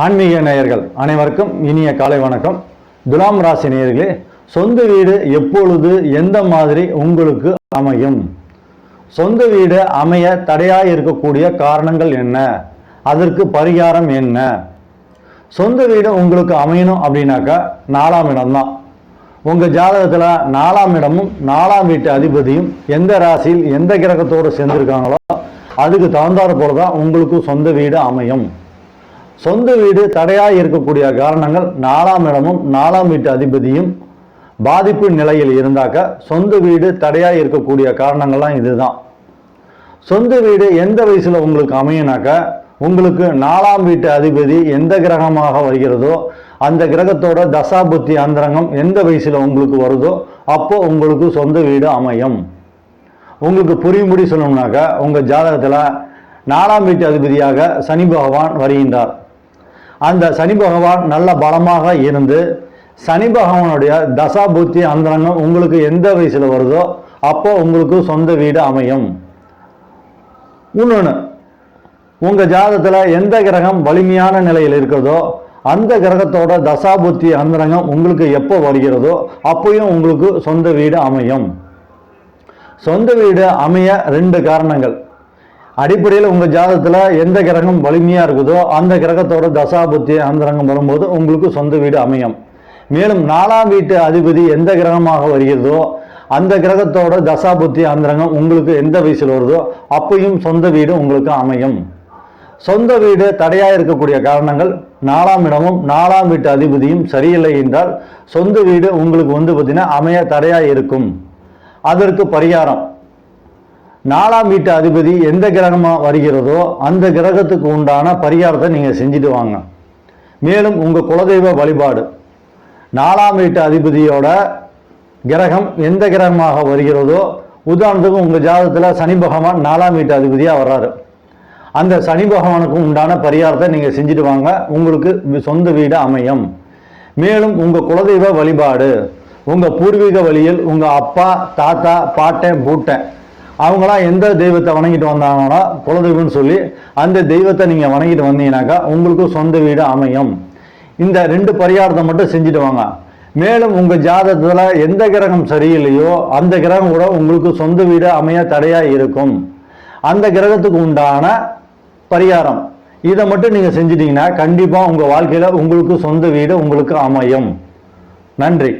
ஆன்மீக நேயர்கள் அனைவருக்கும் இனிய காலை வணக்கம். துலாம் ராசி நேயர்களே சொந்த வீடு எப்பொழுது எந்த மாதிரி உங்களுக்கு அமையும்? சொந்த வீடு அமைய தடையாக இருக்கக்கூடிய காரணங்கள் என்ன? அதற்கு பரிகாரம் என்ன? சொந்த வீடு உங்களுக்கு அமையணும் அப்படின்னாக்கா நாலாம் இடம்தான். உங்கள் ஜாதகத்தில் நாலாம் இடமும் நாலாம் வீட்டு அதிபதியும் எந்த ராசியில் எந்த கிரகத்தோடு சேர்ந்திருக்காங்களோ அதுக்கு தகுந்தாற் போல தான் உங்களுக்கு சொந்த வீடு அமையும். சொந்த வீடு தடையாக இருக்கக்கூடிய காரணங்கள் நாலாம் இடமும் நாலாம் வீட்டு அதிபதியும் பாதிப்பு நிலையில் இருந்தாக்க சொந்த வீடு தடையாக இருக்கக்கூடிய காரணங்கள்லாம் இதுதான். சொந்த வீடு எந்த வயசில் உங்களுக்கு அமையினாக்க உங்களுக்கு நாலாம் வீட்டு அதிபதி எந்த கிரகமாக வருகிறதோ அந்த கிரகத்தோட தசாபுத்தி அந்தரங்கம் எந்த வயசில் உங்களுக்கு வருதோ அப்போ உங்களுக்கு சொந்த வீடு அமையும். உங்களுக்கு புரியும்படி சொல்லணும்னாக்க உங்கள் ஜாதகத்தில் நாலாம் வீட்டு அதிபதியாக சனி பகவான் வருகின்றார். அந்த சனி பகவான் நல்ல பலமாக இருந்து சனி பகவானுடைய தசா புத்தி அந்தரங்கம் உங்களுக்கு எந்த வயசில் வருதோ அப்போ உங்களுக்கு சொந்த வீடு அமையும். இன்னொன்று உங்கள் ஜாதத்தில் எந்த கிரகம் வலிமையான நிலையில் இருக்கிறதோ அந்த கிரகத்தோட தசா புத்தி அந்தரங்கம் உங்களுக்கு எப்போ வருகிறதோ அப்பயும் உங்களுக்கு சொந்த வீடு அமையும். சொந்த வீடு அமைய ரெண்டு காரணங்கள். அடிப்படையில் உங்கள் ஜாதகத்தில் எந்த கிரகம் வலிமையாக இருக்குதோ அந்த கிரகத்தோட தசாபுத்தி அந்தரங்கம் வரும்போது உங்களுக்கு சொந்த வீடு அமையும். மேலும் நாலாம் வீட்டு அதிபதி எந்த கிரகமாக வருகிறதோ அந்த கிரகத்தோட தசாபுத்தி அந்தரங்கம் உங்களுக்கு எந்த வயசில் வருதோ அப்பையும் சொந்த வீடு உங்களுக்கு அமையும். சொந்த வீடு தடையாக இருக்கக்கூடிய காரணங்கள் நாலாம் இடமும் நாலாம் வீட்டு அதிபதியும் சரியில்லை என்றால் சொந்த வீடு உங்களுக்கு வந்து பார்த்தீங்கன்னா அமைய தடையாக இருக்கும். அதற்கு பரிகாரம். நாலாம் வீட்டு அதிபதி எந்த கிரகமாக வருகிறதோ அந்த கிரகத்துக்கு உண்டான பரிகாரத்தை நீங்கள் செஞ்சுட்டு வாங்க. மேலும் உங்கள் குலதெய்வ வழிபாடு. நாலாம் வீட்டு அதிபதியோட கிரகம் எந்த கிரகமாக வருகிறதோ உதாரணத்துக்கு உங்கள் ஜாதகத்தில் சனி பகவான் நாலாம் வீட்டு அதிபதியாக வர்றாரு. அந்த சனி பகவானுக்கு உண்டான பரிகாரத்தை நீங்கள் செஞ்சுட்டு வாங்க. உங்களுக்கு சொந்த வீடு அமையும். மேலும் உங்கள் குலதெய்வ வழிபாடு. உங்கள் பூர்வீக வழியில் உங்கள் அப்பா தாத்தா பாட்டன் பூட்டன் அவங்களாம் எந்த தெய்வத்தை வணங்கிட்டு வந்தாங்கன்னா குலதெய்வம்னு சொல்லி அந்த தெய்வத்தை நீங்கள் வணங்கிட்டு வந்தீங்கன்னாக்கா உங்களுக்கும் சொந்த வீடு அமையும். இந்த ரெண்டு பரிகாரத்தை மட்டும் செஞ்சுட்டு வாங்க. மேலும் உங்கள் ஜாதகத்தில் எந்த கிரகம் சரியில்லையோ அந்த கிரகம் கூட உங்களுக்கு சொந்த வீடு அமைய தடையாக இருக்கும். அந்த கிரகத்துக்கு உண்டான பரிகாரம். இதை மட்டும் நீங்கள் செஞ்சிட்டீங்கன்னா கண்டிப்பாக உங்கள் வாழ்க்கையில் உங்களுக்கு சொந்த வீடு உங்களுக்கு அமையும். நன்றி.